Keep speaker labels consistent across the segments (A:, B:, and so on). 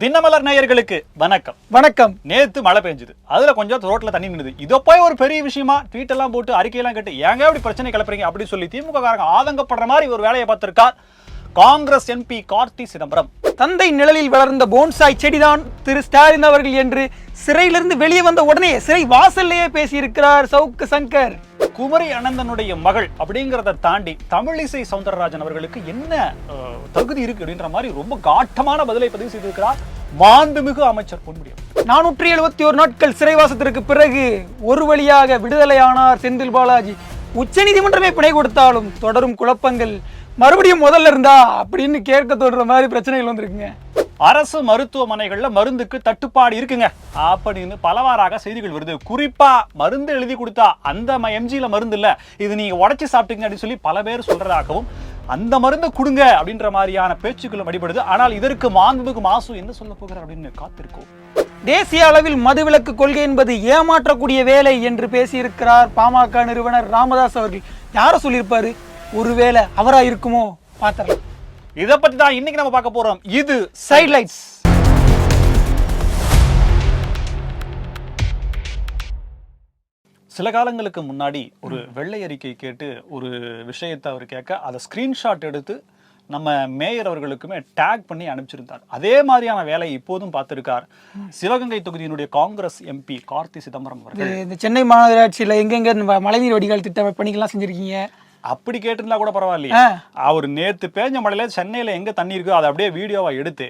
A: தினமலர் நேயர்களுக்கு வணக்கம்.
B: வணக்கம்.
A: நேத்து மழை பெஞ்சது. அதுல கொஞ்சம் ரோட்ல தண்ணி நின்னுது. இதோ போய் ஒரு பெரிய விஷயமா? ட்வீட் எல்லாம் போட்டு அறிக்கையெல்லாம் கேட்டு ஏங்க இப்படி பிரச்சனை கிளப்புறீங்க? அப்படின்னு சொல்லி திமுக காரங்க ஆதங்கப்படுற மாதிரி ஒரு வேலையை பார்த்திருக்கார் காங்கிரஸ் எம்பி கார்த்தி சிதம்பரம்.
B: தந்தை நிழலில் வளர்ந்த போன்சாய் செடிதான் திரு ஸ்டாலின் அவர்கள் என்று சிறையிலிருந்து வெளியே வந்த உடனே சிறை வாசல்லையே பேசியிருக்கிறார் சவுக்கு சங்கர்.
A: குமரி அனந்தனுடைய மகள் அப்படிங்கிறத தாண்டி தமிழிசை சவுந்தரராஜன் அவர்களுக்கு என்ன தகுதி இருக்கு அப்படின்ற மாதிரி ரொம்ப காட்டமான பதிலை பதிவு செய்திருக்கிறார் மாண்புமிகு அமைச்சர் பொன்முடியும்
B: நானூற்றி எழுபத்தி ஒரு நாட்கள் சிறைவாசத்திற்கு பிறகு ஒரு வழியாக விடுதலையானார் செந்தில் பாலாஜி. உச்சநீதிமன்றமே பிணை கொடுத்தாலும் தொடரும் குழப்பங்கள் மறுபடியும் முதல்ல இருந்தா அப்படின்னு கேட்க தோன்ற மாதிரி பிரச்சனைகள் வந்திருக்குங்க.
A: அரசு மருத்துவமனைகள்ல மருந்துக்கு தட்டுப்பாடு இருக்குங்க. அப்படின்னு பலவாறாக செய்திகள் வருது. குறிப்பா மருந்து எழுதி கொடுத்தா அந்த எம்ஜில மருந்து இல்ல. இது நீங்க உடைச்சு சாப்பிட்டீங்க அப்படின்னு சொல்லி பல பேர் சொல்றதாகவும் அந்த மருந்தை கொடுங்க அப்படின்ற மாதிரியான பேச்சுக்களும் அடிபடுது ஆனால் இதற்கு மாண்புமிகு மாசு என்ன சொல்ல போகிறார் அப்படின்னு காத்திருக்கோம்.
B: தேசிய அளவில் மதுவிலக்கு கொள்கை என்பது ஏமாற்றக்கூடிய வேலை என்று பேசியிருக்கிறார் பாமக நிறுவனர் ராமதாஸ் அவர்கள். யார சொல்லியிருப்பாரு? ஒருவேளை அவரா இருக்குமோ பாத்திரலாம்
A: இத பத்தி தான் இன்னைக்கு நம்ம பார்க்க போறோம். இது
B: சைட் லைட்ஸ்
A: சில காலங்களுக்கு முன்னாடி ஒரு வெள்ளை அறிக்கை கேட்டு ஒரு விஷயத்தை அவர் கேட்க அதை ஸ்கிரீன்ஷாட் எடுத்து நம்ம மேயர் அவர்களுக்குமே டேக் பண்ணி அனுப்பிச்சிருந்தார். அதே மாதிரியான வேலையை இப்போதும் பார்த்திருக்கார். சிவகங்கை தொகுதியினுடைய காங்கிரஸ் எம்பி கார்த்தி சிதம்பரம் அவர்கள்.
B: இந்த சென்னை மாநகராட்சியில எங்கெங்க மழைநீர் வடிகால் திட்ட பணிகள்லாம் செஞ்சிருக்கீங்க?
A: அப்படி கேட்டிருந்தா கூட பரவாயில்லையே. அவர் நேத்து பேஞ்ச மழையில சென்னையில எங்க தண்ணி இருக்கோ அதை அப்படியே வீடியோவா எடுத்து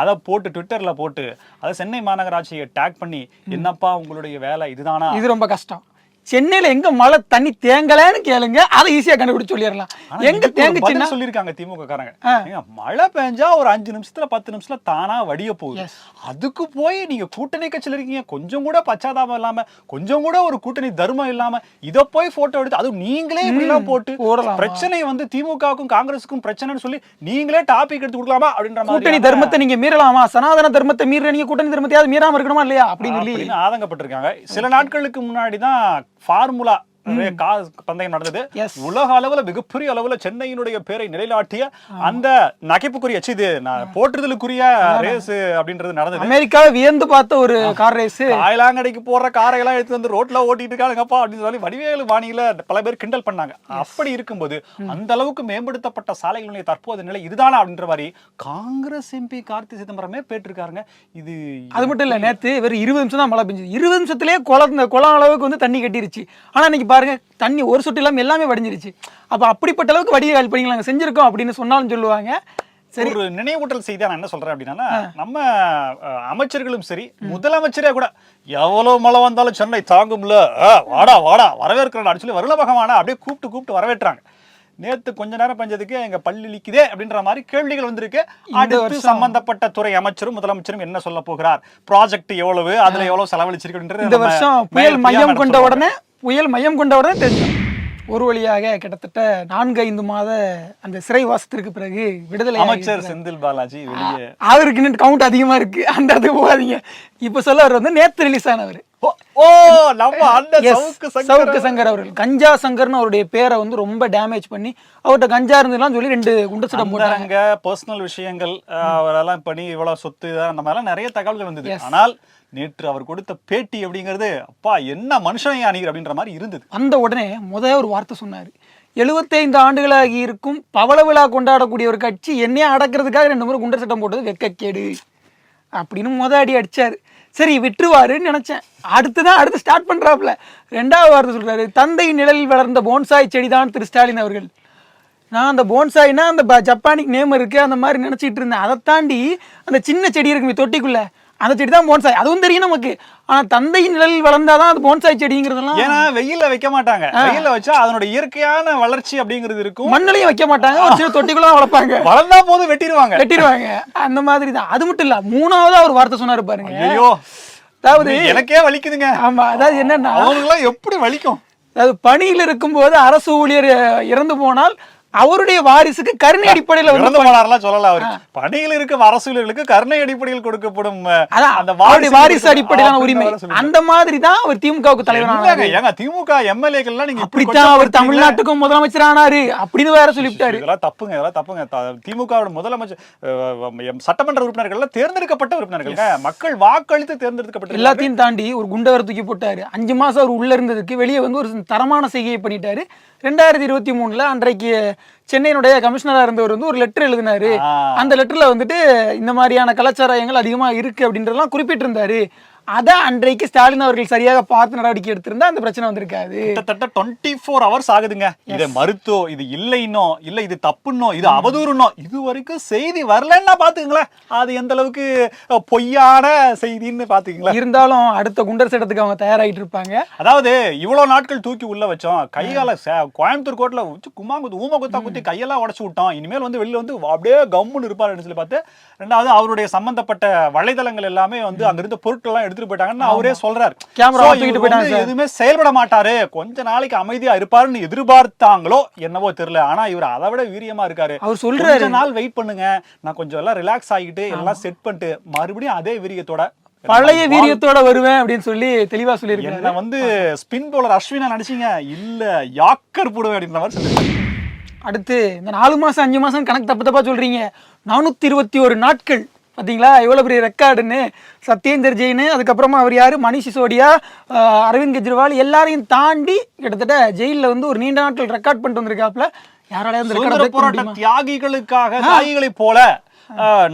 A: அதை போட்டு ட்விட்டர்ல போட்டு அதை சென்னை மாநகராட்சியை டேக் பண்ணி என்னப்பா உங்களுடைய வேலை? இதுதானா?
B: இது ரொம்ப கஷ்டம். சென்னையில எங்க மழை தண்ணி தேங்கலன்னு கேளுங்க அதை ஈஸியா கண்டுபிடிச்சு சொல்லிடலாம். எங்க தேங்குச்சுன்னா
A: சொல்லியிருக்காங்க திமுக காரங்க மழை பெஞ்சா ஒரு அஞ்சு நிமிஷத்துல பத்து நிமிஷத்துல தானா வடிய போகுது. அதுக்கு போய் நீங்க கூட்டணி கட்சியில இருக்கீங்க. கொஞ்சம் கூட பச்சாதாபம் இல்லாம கொஞ்சம் கூட ஒரு கூட்டணி தர்மம் இல்லாம இத போய் போட்டோ எடுத்து அதுவும் நீங்களே இப்படி எல்லாம் போட்டு? பிரச்சனை வந்து திமுகவுக்கும் காங்கிரஸுக்கும் பிரச்சனைன்னு சொல்லி நீங்களே டாபிக் எடுத்து கொடுக்கலாமா அப்படின்ற
B: கூட்டணி தர்மத்தை நீங்க மீறலாமா? சனாதன தர்மத்தை மீற நீங்க கூட்டணி தர்மத்தையாவது மீறாம இருக்கணுமா இல்லையா? அப்படின்னு சொல்லி.
A: ஆதங்கப்பட்டிருக்காங்க. சில நாட்களுக்கு முன்னாடி தான் ஃபார்முலா பந்தயம் நடந்தது. உலக அளவுல மிகப்பெரிய அளவுல சென்னையினுடைய பேரை நிலைநாட்டிய அந்த நகைப்புக்குரிய இது நான் போற்றுதலுக்குரிய ரேஸ் அப்படின்றது நடந்தது.
B: அமெரிக்காவை வியந்து பார்த்த ஒரு கார் ரேஸ்
A: காயலாங்கடைக்கு போற காரையெல்லாம் எடுத்து வந்து ரோட்ல ஓட்டிட்டு இருக்காங்கப்பா அப்படின்னு சொல்லி வடிவேலு வாணியில பல பேர் கிண்டல் பண்ணாங்க. அப்படி இருக்கும்போது அந்த அளவுக்கு மேம்படுத்தப்பட்ட சாலைகளுடைய தற்போதைய நிலை இதுதானா அப்படின்ற மாதிரி காங்கிரஸ் எம்பி கார்த்தி சிதம்பரமே பேட்டிருக்காருங்க. இது
B: அது மட்டும் இல்ல நேத்து வெறும் இருபது நிமிஷம் தான் மழை பெஞ்சது. இருபது நிமிஷத்துலயே குளம் குளம் அளவுக்கு வந்து தண்ணி கட்டிருச்சு. ஆனா இன்னைக்கு பாருங்க தண்ணி ஒரு சொட்டு இல்லாம எல்லாமே வடிஞ்சிருச்சு. அப்ப அப்படிப்பட்ட அளவுக்கு வடிகால் பணிகள் நாங்க செஞ்சிருக்கோம் அப்படின்னு சொன்னாலும் சொல்லுவாங்க. சரி.
A: ஒரு நினைவூட்டல் செய்தியா நான் என்ன சொல்றேன் அப்படின்னா நம்ம அமைச்சர்களும் சரி முதலமைச்சரே கூட எவ்வளவு மழை வந்தாலும் சென்னை தாங்கும்ல வாடா வாடா வரவேற்கிறா சொல்லி வருள பகவானா அப்படியே கூப்பிட்டு கூப்பிட்டு வரவேற்றாங்க. நேத்து கொஞ்ச நேரம் பஞ்சதுக்கு எங்க பள்ளி நிக்குதே அப்படின்ற மாதிரி கேள்விகள் வந்திருக்கு. அடுத்து சம்பந்தப்பட்ட துறை அமைச்சரும் முதலமைச்சரும் என்ன சொல்ல போகிறார்? ப்ராஜெக்ட் எவ்வளவு அதுல எவ்வளவு செலவழிச்சிருக்கு
B: இந்த வருஷம் புயல் மையம் கொண்ட. உடனே புயல் மையம் கொண்ட உடனே தெரிஞ்சோம் ஒரு வழியாக கிட்டத்தட்ட நான்கு ஐந்து மாத அந்த சிறை வாசத்திற்கு பிறகு விடுதலை
A: அமைச்சர் செந்தில் பாலாஜி வெளியே.
B: அவருக்கு கவுண்ட் அதிகமா இருக்கு. அந்த இடத்துக்கு போகாதீங்க. இப்ப சொல்ல அவர் வந்து நேத்து ரிலீஸ் ஆனவர்.
A: ஓ, ஓ நம்ம அந்த சவுக்கு சங்கர்
B: அவர்கள். கஞ்சா சங்கர்னு அவருடைய பேரை வந்து ரொம்ப டேமேஜ் பண்ணி அவர்கிட்ட கஞ்சா இருந்ததுலாம் சொல்லி ரெண்டு குண்டு சட்டம் போட்டாங்க.
A: அந்தரங்க பர்சனல் விஷயங்கள் அவரெல்லாம் பண்ணி இவ்வளவு சொத்து அந்த மாதிரிலாம் நிறைய தகவல்கள் வந்தது. ஆனால் நேற்று அவர் கொடுத்த பேட்டி அப்படிங்கிறது அப்பா என்ன மனுஷனையா நீர் அப்படின்ற மாதிரி இருந்தது.
B: வந்த உடனே முத ஒரு வார்த்தை சொன்னார். எழுபத்தைந்து ஆண்டுகளாகி இருக்கும் பவள விழா கொண்டாடக்கூடிய ஒரு கட்சி என்னையே அடக்கிறதுக்காக ரெண்டு முறை குண்டர் சட்டம் போட்டது வெக்கக்கேடு. அப்படின்னு முத அடி அடிச்சாரு. சரி விட்டுருவாருன்னு அடுத்து அடுத்துதான் அடுத்து ஸ்டார்ட் பண்ணுறாப்புல ரெண்டாவது வார்த்தை சொல்கிறாரு தந்தை நிழலில் வளர்ந்த போன்சாய் செடிதான் திரு ஸ்டாலின் அவர்கள். நான் அந்த போன்சாய்னா அந்த ப- ஜப்பானிக் நேம் இருக்குது அந்த மாதிரி நினச்சிட்டு இருந்தேன். அதை தாண்டி அந்த சின்ன செடி இருக்குமே தொட்டிக்குள்ளே அந்த செடி தான் போன்சாய் அதுவும் தெரியும் நமக்கு. ஆனா தந்தையின் நிழலில் வளர்ந்தாதான் அது போன்சாய் செடிங்கிறதெல்லாம்
A: ஏன்னா வெயில்ல வைக்க மாட்டாங்க. வெயில்ல வச்சா அதனுடைய இயற்கையான வளர்ச்சி அப்படிங்கிறது இருக்கும்.
B: மண்ணுலயும் வைக்க மாட்டாங்க. ஒரு சின்ன தொட்டிக்குள்ள வளர்ப்பாங்க.
A: வளர்ந்தா போதும் வெட்டிடுவாங்க.
B: வெட்டிடுவாங்க. அந்த மாதிரி தான். அது மட்டும் இல்ல மூணாவதா ஒரு வார்த்தை சொன்னாரு பாருங்க.
A: ஐயோ
B: அதாவது
A: எனக்கே வலிக்குதுங்க.
B: ஆமா அதாவது என்னன்னா
A: அவங்களுக்குலாம் எப்படி வலிக்கும்?
B: அதாவது பணியில் இருக்கும்போது அரசு ஊழியர் இறந்து போனால் அவருடைய வாரிசுக்கு கருணை அடிப்படையில் வந்து
A: போனார்லாம் சொல்லல அவரு. பணியில் இருக்கும் அரசியல்களுக்கு கருணை அடிப்படையில் கொடுக்கப்படும் அந்த
B: வாரிசு அடிப்படையிலான உரிமை. அந்த மாதிரி தான் அவர் திமுகவுக்கு தலைவரானாரு
A: என்னங்க, ஏங்க திமுக எம்எல்ஏக்கள்லாம் நீங்க இப்படி
B: அப்படித்தான் அவர்? தமிழ்நாட்டுக்கும் முதலமைச்சர் ஆனாரு அப்படின்னு வேற சொல்லிவிட்டாரு.
A: இதெல்லாம் தப்புங்க இதெல்லாம் தப்புங்க. திமுகவோட முதலமைச்சர் சட்டமன்ற உறுப்பினர்கள் தேர்ந்தெடுக்கப்பட்ட உறுப்பினர்கள்ங்க மக்கள் வாக்களித்து தேர்ந்தெடுக்கப்பட்ட
B: எல்லாத்தையும் தாண்டி ஒரு குண்டவரை தூக்கி போட்டாரு. அஞ்சு மாசம் அவர் உள்ள இருந்ததுக்கு வெளியே வந்து ஒரு தரமான செய்கையை பண்ணிட்டாரு. ரெண்டாயிரத்தி இருபத்தி மூணுல அன்றைக்கு சென்னையினுடைய கமிஷனரா இருந்தவர் வந்து ஒரு லெட்டர் எழுதினாரு. அந்த லெட்டர்ல வந்துட்டு இந்த மாதிரியான கலாச்சாரங்கள் அதிகமா இருக்கு அப்படின்றதெல்லாம் குறிப்பிட்டிருந்தாரு அதை அன்றைக்கு ஸ்டாலின் அவர்கள் சரியாக பார்த்து நடவடிக்கை எடுத்திருந்தா அந்த பிரச்சனை வந்திருக்காது.
A: கிட்டத்தட்ட டுவெண்ட்டி ஃபோர் ஹவர்ஸ் ஆகுதுங்க இது மருத்துவ இது இல்லைன்னோ இல்ல இது தப்புன்னோ இது அவதூறுனோ இது வரைக்கும் செய்தி வரலன்னா பாத்துக்கங்களேன். அது எந்த அளவுக்கு பொய்யான செய்தின்னு பாத்துக்கங்களேன்.
B: இருந்தாலும் அடுத்த குண்டர் சட்டத்துக்கு அவங்க தயாராகிட்டு இருப்பாங்க.
A: அதாவது இவ்வளவு நாட்கள் தூக்கி உள்ள வச்சோம். கையால கோயம்புத்தூர் கோர்ட்ல வச்சு கும்மாங்குத்து ஊம குத்தா குத்தி கையெல்லாம் உடைச்சு விட்டோம். இனிமேல் வந்து வெளில வந்து அப்படியே கம்முன்னு இருப்பாருன்னு சொல்லி பார்த்து ரெண்டாவது அவருடைய சம்பந்தப்பட்ட வலைதளங்கள் எல்லாமே வந்து அங்க இருந்த பொருட்கள் எல்லாம் எடுத்துட்டு போயிட்டாங்கன்னு அவரே சொல்றாரு.
B: கேமரா தூக்கிட்டு போயிட்டாங்க.
A: எதுவுமே செயல்பட மாட்டாரு கொஞ்ச நாளைக்கு அமைதியா இருப்பாருன்னு எதிர்பார்த்தாங்களோ என்னவோ தெரியல. ஆனா இவர் அதை விட வீரியமா இருக்காரு.
B: அவர் சொல்றாரு.
A: நாள் வெயிட் பண்ணுங்க. நான் கொஞ்சம் எல்லாம் ரிலாக்ஸ் ஆகிட்டு எல்லாம் செட் பண்ணிட்டு மறுபடியும் அதே வீரியத்தோட
B: பழைய வீரியத்தோட வருவேன் அப்படின்னு சொல்லி தெளிவா சொல்லியிருக்காரு.
A: என்ன வந்து ஸ்பின் பவுலர் அஸ்வினா நினைச்சீங்க இல்ல யாக்கர் போடுவேன் அப்படின்ற மாதிரி சொல்லிருக்காரு
B: அடுத்து இந்த நாலு மாசம் அஞ்சு மாசம் கணக்கு தப்பு தப்பா சொல்றீங்க. நானூத்தி இருபத்தி ஒரு நாட்கள் பாத்தீங்களா? எவ்வளவு பெரிய ரெக்கார்டுன்னு? சத்யேந்தர் ஜெயின் அதுக்கப்புறமா அவர் யாரு? மணிஷ் சிசோடியா அரவிந்த் கெஜ்ரிவால் எல்லாரையும் தாண்டி கிட்டத்தட்ட ஜெயில்ல வந்து ஒரு நீண்ட நாட்கள் ரெக்கார்ட் பண்ணிட்டு வந்திருக்காப்ல யாராலையும்
A: போராட்ட தியாகிகளுக்காக தியாகிகளைப் போல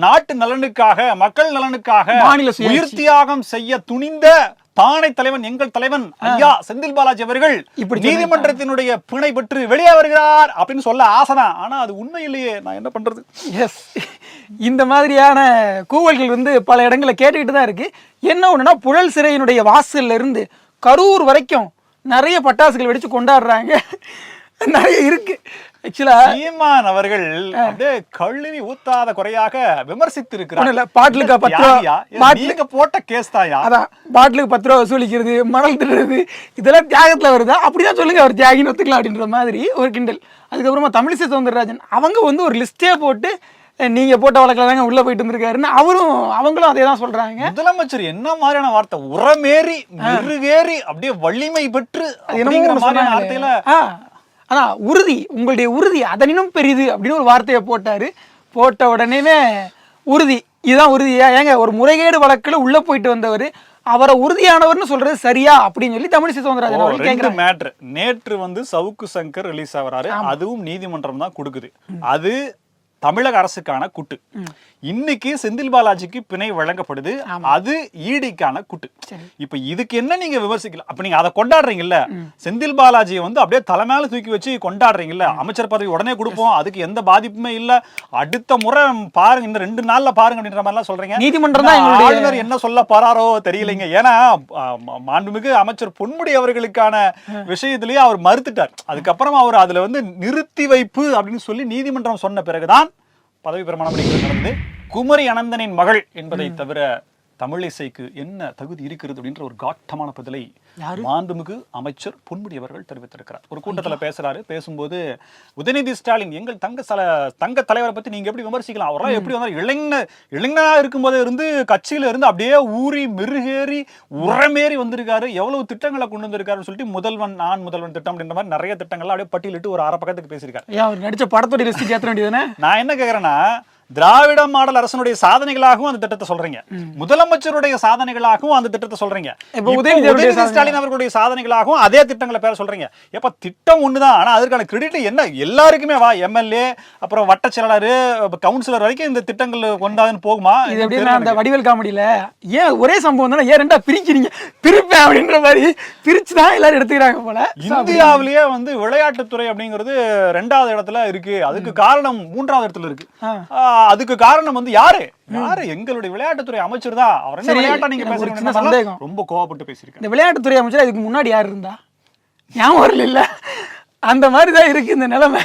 A: நாட்டு நலனுக்காக மக்கள் நலனுக்காக
B: மாநில.
A: உயிர் தியாகம் செய்ய துணிந்த தானை தலைவன் எங்கள் தலைவன் ஐயா செந்தில் பாலாஜி அவர்கள்
B: இப்படி
A: நீதிமன்றத்தினுடைய பிணை பெற்று வெளியே வருகிறார் அப்படின்னு சொல்ல ஆசைதான் ஆனா அது உண்மை இல்லையே நான் என்ன பண்றது?
B: எஸ் இந்த மாதிரியான கூவல்கள் வந்து பல இடங்கள்ல கேட்டுக்கிட்டு தான் இருக்கு. என்ன ஒண்ணுன்னா புழல் சிறையினுடைய வாசல்ல இருந்து கரூர் வரைக்கும் நிறைய பட்டாசுகள் வெடிச்சு கொண்டாடுறாங்க. நிறைய இருக்கு. ஆக்சுவலா
A: சீமான் அவர்கள் அப்படியே கழுவி ஊத்தாத குறையாக விமர்சித்து
B: இல்ல, பாட்டிலுக்கா பத்து ரூபா, பாட்டிலு-
A: நீங்க போட்ட கேஸ் தாயா
B: அதான் பாட்டிலுக்கு பத்து ரூபா வசூலிக்கிறது மணல் திருடுறது இதெல்லாம் தியாகத்துல வருதா? அப்படிதான் சொல்லுங்க அவர் தியாகின்னு ஒத்துக்கலாம் அப்படின்ற மாதிரி ஒரு கிண்டல். அதுக்கப்புறமா தமிழிசை சவுந்தரராஜன் அவங்க வந்து ஒரு லிஸ்டே போட்டு நீங்க போட்ட வழக்கில் தாங்க உள்ள போயிட்டு வந்திருக்காருன்னு அவரும் அவங்களும் அதே தான் சொல்றாங்க.
A: முதலமைச்சர் என்ன மாதிரியான வார்த்தை? உரமேறி மெருகேறி அப்படியே வலிமை பெற்று அப்படிங்கிற மாதிரியான. வார்த்தையில
B: ஆ, அதான் உறுதி உங்களுடைய உறுதி அதனினும் பெரிது அப்படின்னு ஒரு வார்த்தையை போட்டாரு. போட்ட உடனேவே உறுதி. இதுதான் உறுதியா ஏங்க ஒரு முறைகேடு வழக்குல உள்ள போயிட்டு வந்தவர் அவரை உறுதியானவர்னு சொல்றது சரியா அப்படின்னு சொல்லி தமிழிசை சவுந்தரராஜன் அவர்கள் கேட்கிறாங்க
A: மேட்ரு நேற்று வந்து சவுக்கு சங்கர் ரிலீஸ் ஆகுறாரு. அதுவும் நீதிமன்றம் தான் கொடுக்குது. அது தமிழக அரசுக்கான குட்டு. இன்னைக்கு செந்தில் பாலாஜிக்கு பிணை வழங்கப்படுது. அது ஈடிக்கான குட்டு. இப்ப இதுக்கு என்ன நீங்க விமர்சிக்கலாம் அப்ப நீங்க அதை கொண்டாடுறீங்கல்ல. செந்தில் பாலாஜியை வந்து அப்படியே தலைமையில தூக்கி வச்சு கொண்டாடுறீங்கல்ல. அமைச்சர் பதவி உடனே கொடுப்போம். அதுக்கு எந்த பாதிப்புமே இல்ல. அடுத்த முறை பாருங்க இந்த ரெண்டு நாள்ல பாருங்க அப்படின்ற மாதிரி எல்லாம் சொல்றீங்க.
B: நீதிமன்றம் தான்
A: ஆளுநர் என்ன சொல்ல போறாரோ தெரியலைங்க. ஏன்னா மாண்புமிகு அமைச்சர் பொன்முடி அவர்களுக்கான விஷயத்திலேயே அவர் மறுத்துட்டார். அதுக்கப்புறம் அவர் அதுல வந்து நிறுத்தி வைப்பு அப்படின்னு சொல்லி நீதிமன்றம் சொன்ன பிறகுதான் பதவி பிரமாணம் நடந்தது. குமரி அனந்தனின் மகள் என்பதை தவிர தமிழிசைக்கு என்ன தகுதி இருக்கிறது அப்படின்ற ஒரு காட்டமான பதிலை மாண்புமிகு அமைச்சர் பொன்முடி அவர்கள் தெரிவித்திருக்கிறார். ஒரு கூட்டத்துல பேசுறாரு. பேசும்போது உதயநிதி ஸ்டாலின் எங்கள் தங்க சல தங்க தலைவரை பத்தி நீங்க எப்படி விமர்சிக்கலாம்? அவரெல்லாம் எப்படி வந்தார்? இளைஞர் இளைஞனா இருக்கும்போதே இருந்து கட்சியில இருந்து அப்படியே ஊறி மிருகேறி உரமேறி வந்திருக்காரு. எவ்வளவு திட்டங்களை கொண்டு வந்திருக்காருன்னு சொல்லிட்டு முதல்வன் நான் முதல்வன் திட்டம் அப்படின்ற மாதிரி நிறைய திட்டங்கள்லாம் அப்படியே பட்டியலிட்டு ஒரு அரை பக்கத்துக்கு பேசியிருக்காரு
B: அவர் நடிச்ச படத்தோட லிஸ்ட் ஏற்ற
A: நான் என்ன கேக்குறேன்னா திராவிட மாடல் அரசனுடைய சாதனைகளாகவும் அந்த திட்டத்தை சொல்றீங்க. முதலமைச்சருடைய சாதனைகளாகவும் அந்த திட்டத்தை சொல்றீங்க.
B: இப்ப
A: இப்போ
B: உதயநிதி
A: ஸ்டாலின் அவர்களுடைய சாதனைகளாகவும் அதே திட்டங்களை பேர சொல்றீங்க. எப்ப திட்டம் ஒண்ணுதான் ஆனா அதற்கான கிரெடிட் என்ன? எல்லாருக்குமே வா எம்எல்ஏ அப்புறம் வட்ட செயலாளர் கவுன்சிலர் வரைக்கும் இந்த திட்டங்கள் கொண்டாதுன்னு போகுமா?
B: இது எப்படின்னா அந்த. வடிவேல் காமெடியில ஏன் ஒரே சம்பவம் தானே ஏன் ரெண்டா பிரிக்கிறீங்க? பிரிப்பேன் அப்படின்ற மாதிரி பிரிச்சு தான் எல்லாரும் எடுத்துக்கிறாங்க போல.
A: இந்தியாவிலேயே வந்து விளையாட்டுத்துறை அப்படிங்கிறது ரெண்டாவது இடத்துல இருக்கு. அதுக்கு காரணம் மூன்றாவது இடத்துல இருக்கு. அதுக்கு காரணம் வந்து யாரு? யாரு? எங்களுடைய விளையாட்டுத்துறை அமைச்சர் தான். அவர் என்ன விளையாட்டா நீங்க பேசுறீங்க
B: சந்தேகம்.
A: ரொம்ப கோவப்பட்டு பேசியிருக்கேன்
B: இந்த விளையாட்டுத்துறை அமைச்சர் இதுக்கு முன்னாடி யார் இருந்தா? ஞாபகம் வரல இல்ல அந்த மாதிரி தான் இருக்கு இந்த நிலைமை.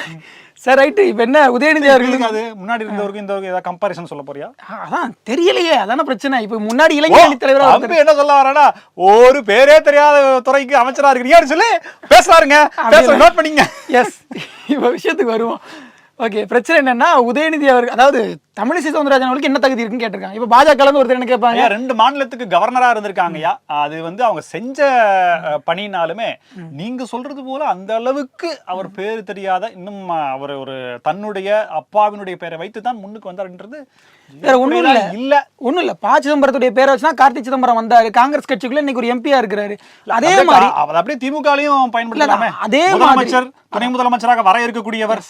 B: Sir right. இப்போ என்ன உதயநிதி அவர்களுக்கு
A: அது முன்னாடி இருந்தவருக்கு இந்த ஏதாவது கம்பாரிசன் சொல்ல போறியா?
B: அதான் தெரியலையே. அதான பிரச்சனை. இப்போ முன்னாடி இளைஞர் தலைவரா
A: என்ன சொல்ல வரானா? ஒரு பேரே தெரியாத துறைக்கு அமைச்சரா இருக்கிறீங்கன்னு சொல்லி? பேசுறாருங்க பேசுற நோட் பண்ணீங்க.
B: எஸ் இப்போ விஷயத்துக்கு வருவோம். ஓகே பிரச்சனை என்னன்னா உதயநிதி அவர்கள் அதாவது தமிழிசை சவுந்தரராஜன் அவர்களுக்கு என்ன தகுதி இருக்குன்னு கேட்டிருக்காங்க. இப்போ பாஜக ஒருத்தர் என்ன கேட்பாங்க?
A: ரெண்டு மாநிலத்துக்கு கவர்னரா இருந்திருக்காங்கய்யா அது வந்து அவங்க செஞ்ச பணினாலுமே நீங்க சொல்றது போல அந்த அளவுக்கு அவர் பேர் தெரியாத இன்னும் அவர் ஒரு தன்னுடைய அப்பாவினுடைய பெயரை வைத்து தான் முன்னுக்கு வந்தாருன்றது
B: வேற ஒண்ணும் இல்ல.
A: இல்ல.
B: ஒண்ணும் இல்ல. ப. சிதம்பரத்துடைய பேரை வச்சுனா கார்த்தி சிதம்பரம் வந்தாரு. காங்கிரஸ் கட்சிக்குள்ள இன்னைக்கு ஒரு எம்பியா இருக்கிறாரு. அதே மாதிரி
A: அவர் அப்படியே திமுகலையும் பயன்படுத்தலாமே.
B: அதே
A: முதலமைச்சர் துணை முதலமைச்சராக வர இருக்கக்கூடியவர்.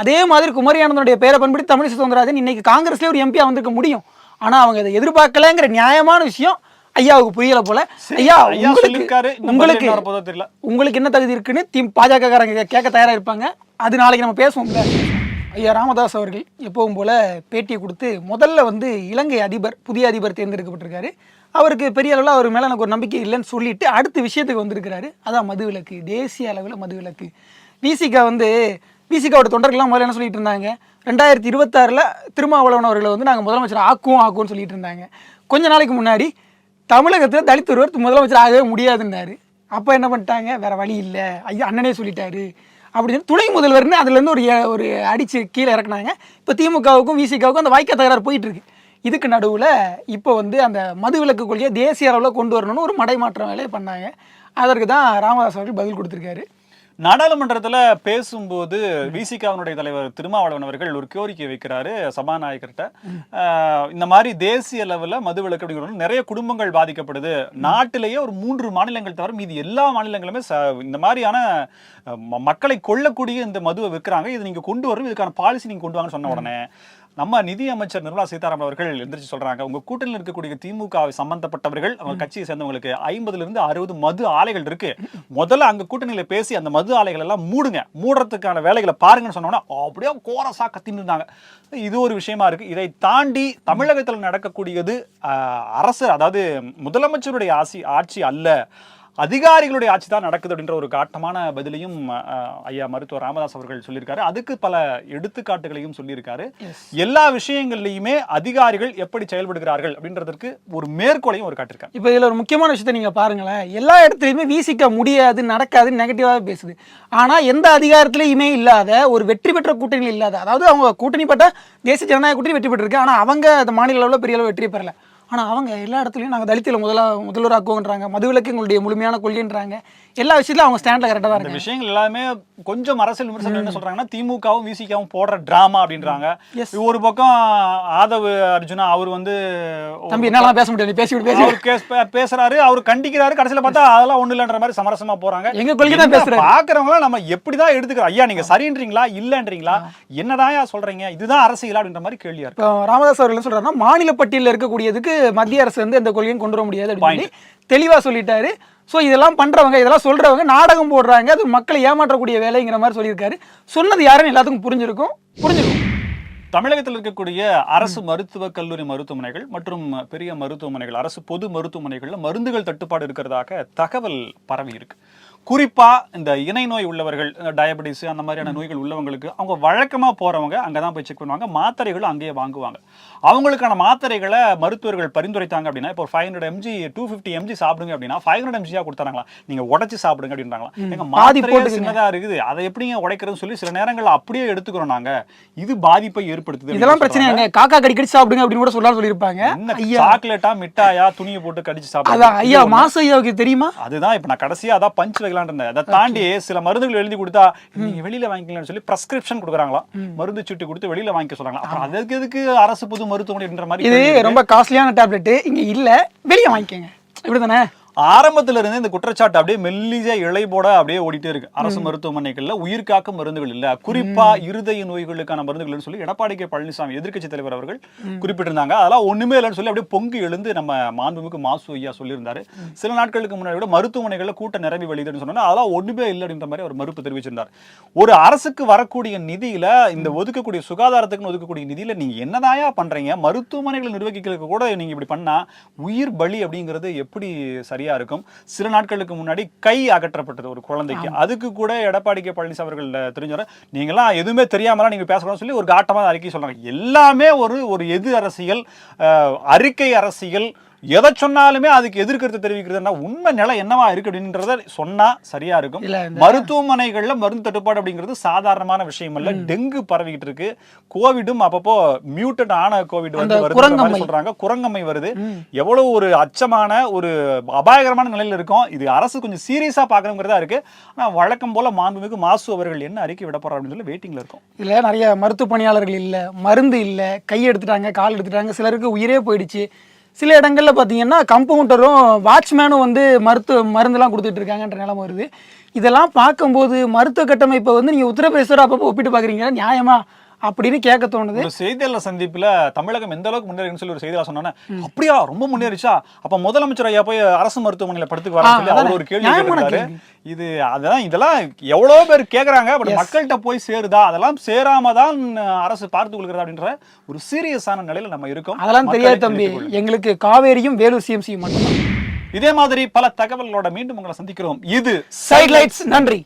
B: அதே மாதிரி குமரி ஆனந்தனுடைய பேரை பயன்படுத்தி தமிழிசை சவுந்தரராஜன் இன்னைக்கு காங்கிரஸ்ல ஒரு எம்பியா வந்திருக்க முடியும். ஆனா அவங்க இதை எதிர்பார்க்கலங்கிற நியாயமான விஷயம் ஐயாவுக்கு புரியல போல. ஐயா உங்களுக்கு உங்களுக்கு
A: தெரியல.
B: உங்களுக்கு என்ன தகுதி இருக்குன்னு தி பாஜக காரங்க கேட்க தயாரா இருப்பாங்க அது நாளைக்கு நம்ம பேசுவோம்ல ஐயா ராமதாஸ் அவர்கள் எப்பவும் போல பேட்டியை கொடுத்து முதல்ல வந்து இலங்கை அதிபர் புதிய அதிபர் தேர்ந்தெடுக்கப்பட்டிருக்காரு. அவருக்கு பெரிய அளவில் அவர் மேலே எனக்கு ஒரு நம்பிக்கை இல்லைன்னு சொல்லிட்டு அடுத்த விஷயத்துக்கு வந்திருக்கிறாரு. அதான் மதுவிலக்கு தேசிய அளவில் மதுவிலக்கு. விசிகா வந்து விசிகாவோட தொண்டர்கள்லாம் முதல்ல என்ன சொல்லிட்டு இருந்தாங்க? ரெண்டாயிரத்தி இருபத்தாறில் திருமாவளவன் அவர்களை வந்து நாங்கள் முதலமைச்சர் ஆக்குவோம் ஆக்குவோம்னு சொல்லிட்டு இருந்தாங்க. கொஞ்ச நாளைக்கு முன்னாடி தமிழகத்தில் தலித் ஒருவர் முதலமைச்சர் ஆகவே முடியாதுன்னாரு. அப்போ என்ன பண்ணிட்டாங்க? வேறு வழி இல்லை. ஐயா அண்ணனே சொல்லிட்டாரு. அப்படின்னு துணை முதல்வர்னு அதுலேருந்து ஒரு ஒரு அடிச்சு கீழே இறக்குனாங்க. இப்போ திமுகவுக்கும் விசிகாவுக்கும் அந்த வாய்க்க தகராறு போயிட்டுருக்கு இதுக்கு நடுவில் இப்போ வந்து அந்த மதுவிலக்கு கொள்கையை தேசிய அளவில் கொண்டு வரணும்னு ஒரு மடைமாற்றம் வேலையை பண்ணாங்க. அதற்கு தான் ராமதாஸ் அவர்கள் பதில் கொடுத்துருக்காரு.
A: நாடாளுமன்றத்துல பேசும்போது விசிகாவினுடைய தலைவர் திருமாவளவன் அவர்கள் ஒரு கோரிக்கை வைக்கிறாரு சபாநாயகர்கிட்ட. இந்த மாதிரி தேசிய லெவல்ல மதுவிலக்கு அப்படிங்கிறது நிறைய குடும்பங்கள் பாதிக்கப்படுது. நாட்டிலேயே ஒரு மூன்று மாநிலங்கள் தவிர மீதி எல்லா மாநிலங்களுமே இந்த மாதிரியான மக்களை கொல்லக்கூடிய இந்த மதுவை விற்கிறாங்க. இது நீங்க கொண்டு வரணும். இதுக்கான பாலிசி நீங்க கொண்டு வாங்கன்னு சொன்ன உடனே. நம்ம நிதி அமைச்சர் நிர்மலா சீதாராமன் அவர்கள் எந்திரிச்சு சொல்றாங்க உங்க கூட்டணியில் இருக்கக்கூடிய திமுக சம்பந்தப்பட்டவர்கள் அவங்க கட்சியை சேர்ந்தவங்களுக்கு ஐம்பதுல இருந்து அறுபது மது ஆலைகள் இருக்கு. முதல்ல அங்க கூட்டணியில பேசி அந்த மது ஆலைகள் எல்லாம் மூடுங்க. மூடுறதுக்கான வேலைகளை பாருங்கன்னு சொன்னோன்னா அப்படியே கோரஸா கத்தின்னு இருந்தாங்க. இது ஒரு விஷயமா இருக்கு. இதை தாண்டி தமிழகத்தில் நடக்கக்கூடியது அரசு அதாவது முதலமைச்சருடைய ஆட்சி ஆட்சி அல்ல. அதிகாரிகளுடைய ஆட்சி தான் நடக்குது அப்படின்ற ஒரு காட்டமான பதிலையும் ஐயா மருத்துவர் ராமதாஸ் அவர்கள் சொல்லியிருக்காரு. அதுக்கு பல எடுத்துக்காட்டுகளையும் சொல்லியிருக்காரு. எல்லா விஷயங்கள்லையுமே அதிகாரிகள் எப்படி செயல்படுகிறார்கள் அப்படின்றதற்கு ஒரு மேற்கோளையும் ஒரு காட்டியிருக்காங்க
B: இப்போ இதில் ஒரு முக்கியமான விஷயத்தை நீங்கள் பாருங்களேன். எல்லா இடத்துலையுமே வீசிக்க முடியாது நடக்காது நெகட்டிவாக பேசுது. ஆனால் எந்த அதிகாரத்திலையுமே இல்லாத ஒரு வெற்றி பெற்ற கூட்டணி இல்லாத அதாவது அவங்க கூட்டணி பட்ட தேசிய ஜனநாயக கூட்டணி வெற்றி பெற்றிருக்கு. ஆனால் அவங்க அந்த மாநில அளவில் பெரிய அளவு வெற்றி பெறல. ஆனால் அவங்க எல்லா இடத்துலையும் நாங்கள் தலித்தில் முதலா முதல்வராக்குவோன்றாங்க மதுவிலக்கு எங்களுடைய முழுமையான கொள்கைன்றாங்க. எல்லா விஷயத்திலும் அவங்க ஸ்டாண்டில் கரெக்டாக தான்
A: இந்த விஷயங்கள் எல்லாமே கொஞ்சம் அரசியல் விமர்சனம் என்ன சொல்றாங்கன்னா திமுகவும் விசிகாவும் போடுற டிராமா அப்படின்றாங்க. ஒரு பக்கம் ஆதவ் அர்ஜுனா அவர் வந்து
B: தம்பி என்னாலாம் பேச முடியாது பேசி பேசி
A: பேசுறாரு அவர் கண்டிக்கிறாரு கடைசியில பார்த்தா அதெல்லாம் ஒண்ணு இல்லைன்ற மாதிரி சமரசமா போறாங்க.
B: எங்க கொள்கை தான் பேசுறாரு.
A: பாக்குறவங்கள நம்ம எப்படிதான் எடுத்துக்கிறோம்? ஐயா நீங்க சரின்றீங்களா இல்லன்றீங்களா? என்னதான் சொல்றீங்க? இதுதான் அரசியல் அப்படின்ற மாதிரி கேள்வியா இருக்கு.
B: ராமதாஸ் அவர்கள் சொல்றாருன்னா மாநில பட்டியலில் இருக்கக்கூடியதுக்கு மத்திய அரசு வந்து எந்த கொள்கையும் கொண்டு வர முடியாது அப்படின்னு தெளிவாக சொல்லிட்டாரு. ஸோ இதெல்லாம் பண்றவங்க இதெல்லாம் சொல்றவங்க நாடகம் போடுறாங்க அது மக்களை ஏமாற்றக்கூடிய வேலைங்கிற மாதிரி சொல்லியிருக்காரு. சொன்னது யாருன்னு எல்லாத்துக்கும் புரிஞ்சிருக்கும். புரிஞ்சிருக்கும்.
A: தமிழகத்தில் இருக்கக்கூடிய அரசு மருத்துவக் கல்லூரி மருத்துவமனைகள் மற்றும் பெரிய மருத்துவமனைகள் அரசு பொது மருத்துவமனைகளில் மருந்துகள் தட்டுப்பாடு இருக்கிறதாக தகவல் பரவி இருக்கு குறிப்பா இந்த இணை நோய் உள்ளவர்கள் டயபெட்டிஸ் அந்த மாதிரியான நோய்கள் உள்ளவங்களுக்கு அவங்க வழக்கமா போறவங்க அங்கதான் போய் செக் பண்ணுவாங்க. மாத்திரைகளும் அங்கேயே வாங்குவாங்க. அவங்களுக்கான மாத்திரைகளை மருத்துவர்கள் பரிந்துரைத்தாங்க அப்படின்னா இப்போ five hundred mg two fifty mg சாப்பிடுங்க அப்படின்னா ஃபைவ் ஹண்ட்ரட் எம்ஜியா கொடுத்தாங்களா நீங்க உடைச்சு சாப்பிடுங்க அப்படின்றாங்களா எங்க
B: பாதி
A: மாத்திரையே
B: போட்டுக்குங்க.
A: சின்னதா இருக்குது. அதை எப்படிங்க உடைக்கிறதுன்னு சொல்லி சில நேரங்கள்ல அப்படியே எடுத்துக்கிறோம் நாங்க. இது பாதிப்பை ஏற்படுத்துது
B: இதெல்லாம் பிரச்சனை காக்கா கடி கடிச்சு சாப்பிடுங்க அப்படின்னு கூட சொல்லலாம் சொல்லியிருப்பாங்க.
A: சாக்லேட்டா மிட்டாயா துணியை போட்டு கடிச்சு சாப்பிடுறது
B: ஐயா மாசு ஐயாவுக்கு தெரியுமா?
A: அதுதான் இப்ப நான் கடைசியா அதான் பஞ்ச் வைக்கலாம்னு இருந்தேன் அதை தாண்டி சில மருந்துகள் எழுதி கொடுத்தா நீங்க வெளியில வாங்கிக்கலாம்னு சொல்லி பிரெஸ்கிரிப்ஷன் கொடுக்குறாங்களாம். மருந்து சீட்டு கொடுத்து வெளியில வாங்கிக்க சொல்றாங்க அப்புறம் அதுக்கு எதுக்கு அரசு பொது மருத்துவமனை மாதிரி
B: இது. ரொம்ப காஸ்ட்லியான டேப்லெட் இங்க இல்ல வெளியே வாங்கிக்கோங்க. இப்படிதானே?
A: ஆரம்பத்துல இருந்து இந்த குற்றச்சாட்டு அப்படியே மெல்லிசா இலை போட அப்படியே ஓடிட்டே இருக்கு. அரசு மருத்துவமனைகள்ல உயிர் காக்கும் மருந்துகள் இல்ல. குறிப்பா இருதய நோய்களுக்கான மருந்துகள்னு சொல்லி எடப்பாடி கே பழனிசாமி எதிர்க்கட்சி தலைவர் அவர்கள் குறிப்பிட்டிருந்தாங்க. அதெல்லாம் ஒண்ணுமே இல்லைன்னு சொல்லி அப்படியே பொங்கி எழுந்து நம்ம மாண்புமிகு மாசு ஐயா சொல்லியிருந்தாரு. சில நாட்களுக்கு முன்னாடி கூட மருத்துவமனைகள்ல கூட்ட நிரம்பி வழிதுன்னு சொன்னா அதெல்லாம் ஒண்ணுமே இல்லை அப்படின்ற மாதிரி அவர் மறுப்பு தெரிவிச்சிருந்தார். ஒரு அரசுக்கு வரக்கூடிய நிதியில இந்த ஒதுக்கக்கூடிய சுகாதாரத்துக்குன்னு ஒதுக்கக்கூடிய நிதியில நீங்க என்னதாயா பண்றீங்க? மருத்துவமனைகளை நிர்வகிக்கிறதுக்கு கூட நீங்க இப்படி பண்ணா உயிர் பலி அப்படிங்கிறது எப்படி சரியா சரியா இருக்கும். சில நாட்களுக்கு முன்னாடி கை அகற்றப்பட்டது ஒரு குழந்தைக்கு. அதுக்கு கூட எடப்பாடி கே பழனிசாமி அவர்கள் தெரிஞ்சவரை நீங்களாம் எதுவுமே தெரியாமலாம் நீங்க பேசக்கூடாதுன்னு சொல்லி ஒரு காட்டமாக அறிக்கை சொல்றாங்க. எல்லாமே ஒரு ஒரு எது அரசியல் அறிக்கை அரசியல் எதை சொன்னாலுமே அதுக்கு எதிர்க்கருத்து தெரிவிக்கிறதுனா உண்மை நிலை என்னவா இருக்கு அப்படின்றத சொன்னா சரியா இருக்கும்.
B: இல்ல,
A: மருத்துவமனைகள்ல மருந்து தட்டுப்பாடு அப்படிங்கிறது சாதாரணமான விஷயம் அல்ல டெங்கு பரவிக்கிட்டு இருக்கு. கோவிடும் அப்பப்போ மியூட்டட் ஆன கோவிட் வந்து வருது. சொல்றாங்க. குரங்கம்மை வருது. எவ்வளவு ஒரு அச்சமான ஒரு அபாயகரமான நிலையில இருக்கும். இது அரசு கொஞ்சம் சீரியஸா பார்க்கணுங்கிறதா இருக்கு. ஆனா வழக்கம் போல மாண்புமிகு மாசு அவர்கள் என்ன அறிக்கை விட போறாரு அப்படின்னு சொல்லி வெயிட்டிங்ல இருக்கும்.
B: இதில் நிறைய மருத்துவ பணியாளர்கள் இல்லை மருந்து இல்லை கை எடுத்துட்டாங்க கால் எடுத்துட்டாங்க சிலருக்கு உயிரே போயிடுச்சு. சில இடங்களில் பார்த்தீங்கன்னா கம்பவுண்டரும் வாட்ச்மேனும் வந்து மருத்துவ மருந்துலாம் கொடுத்துட்டு இருக்காங்கன்ற வருது. இதெல்லாம் பார்க்கும்போது மருத்துவ கட்டமைப்பை வந்து நீங்கள் உத்தரப்பிரதேசோட அப்பப்போ ஒப்பிட்டு பார்க்குறீங்க நியாயமா? அப்படின்னு கேட்க தோணுது.
A: ஒரு செய்தியாளர் சந்திப்புல தமிழகம் எந்த அளவுக்கு முன்னேறின்னு சொல்லி ஒரு செய்தியாளர் சொன்னானே அப்படியா ரொம்ப முன்னேறிச்சா? அப்ப முதலமைச்சர் ஐயா போய் அரசு மருத்துவமனையில படுத்துக்கு வரேன்னு சொல்லி அவர் ஒரு கேள்வி கேட்டிருக்காரு. இது அதான் இதெல்லாம் எவ்வளவு பேர் கேக்குறாங்க பட் மக்கள்கிட்ட போய் சேருதா? அதெல்லாம் சேராம தான் அரசு பார்த்து கொள்கிறதா அப்படின்ற ஒரு சீரியஸான நிலையில நம்ம இருக்கோம்.
B: அதெல்லாம் தெரியாது தம்பி. எங்களுக்கு காவேரியும் வேலூர் சிஎம்சியும் மட்டும்தான்.
A: இதே மாதிரி பல தகவல்களோட மீண்டும் உங்களை சந்திக்கிறோம். இது
B: சைட் லைட்ஸ் நன்றி.